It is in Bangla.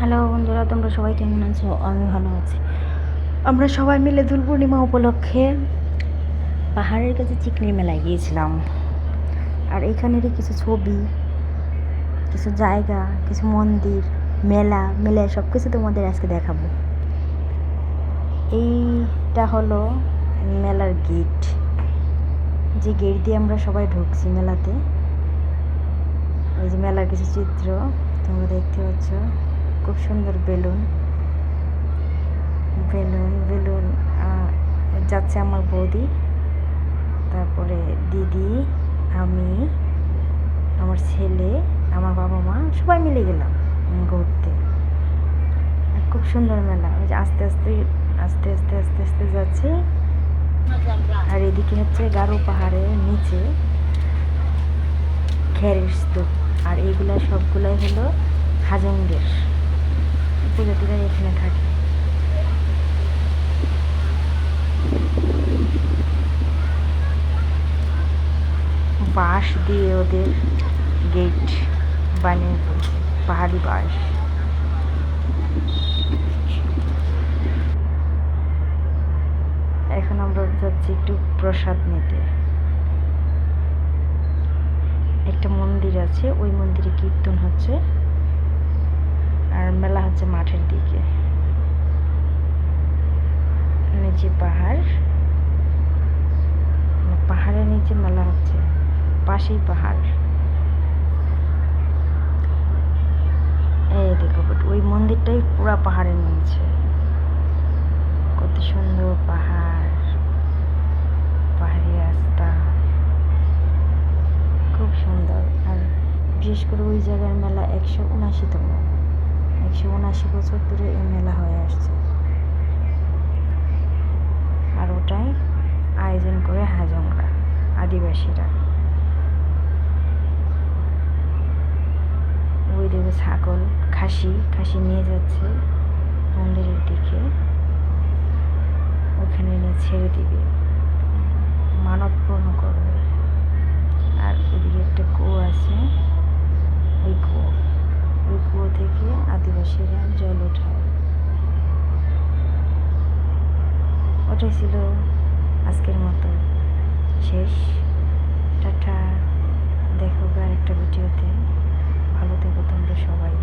হ্যালো বন্ধুরা, তোমরা সবাই কেমন আছো? আমি ভালো আছি। আমরা সবাই মিলে দোল পূর্ণিমা উপলক্ষে পাহাড়ের কাছে চিকনি মেলায় গিয়েছিলাম। আর এখানেরই কিছু ছবি, কিছু জায়গা, কিছু মন্দির, মেলা মেলা সব কিছু তোমাদের আজকে দেখাবো। এইটা হলো মেলার গেট। যে গেট দিয়ে আমরা সবাই ঢুকছি মেলাতে। এই যে মেলার কিছু চিত্র তোমরা দেখতে পাচ্ছ। খুব সুন্দর বেলুন। বেলুন বেলুন যাচ্ছে আমার বৌদি। তারপরে দিদি, আমি, আমার ছেলে, আমার বাবা মা, সবাই মিলে গেলাম ঘুরতে। খুব সুন্দর মেলা, ওই যে আস্তে আস্তে আস্তে আস্তে আস্তে আস্তে যাচ্ছে। আর এদিকে হচ্ছে গারো পাহাড়ের নিচে খেরের স্তূপ আর এইগুলা সবগুলাই হলো হাজংদের উপজাতিরা এখানে থাকে। বাঁশ দিয়ে ওদের গেট বানিয়ে পাহাড়ি বাঁশ। এখন আমরা যাচ্ছি একটু প্রসাদ নিতে। একটা মন্দির আছে, ওই মন্দিরে কীর্তন হচ্ছে। আর মেলা হচ্ছে মাঠের দিকে। নিচে পাহাড়। পাহাড়ের নিচে মেলা হচ্ছে। পাশেই পাহাড়। এই দেখো ওই মন্দিরটাই পুরা পাহাড়ের নিচে। কত সুন্দর পাহাড়। পাহাড়ি রাস্তা। খুব সুন্দর। আর বিশেষ করে ওই জায়গার মেলা একশো উনাশিতম। একশো উনাশি বছর ধরে এই মেলা হয়ে আসছে। আর ওটাই আয়োজন করে হাজংরা, আদিবাসীরা। ওই দেবে ছাগল, খাসি খাসি নিয়ে যাচ্ছে মন্দিরের দিকে। ওখানে নিয়ে ছেড়ে দিবে। সেরা জল ওঠাও। ওটাই ছিল আজকের মতো। শেষ। টাটা। দেখো আর একটা ভিডিওতে। ভালো থেকো তোমরা সবাই।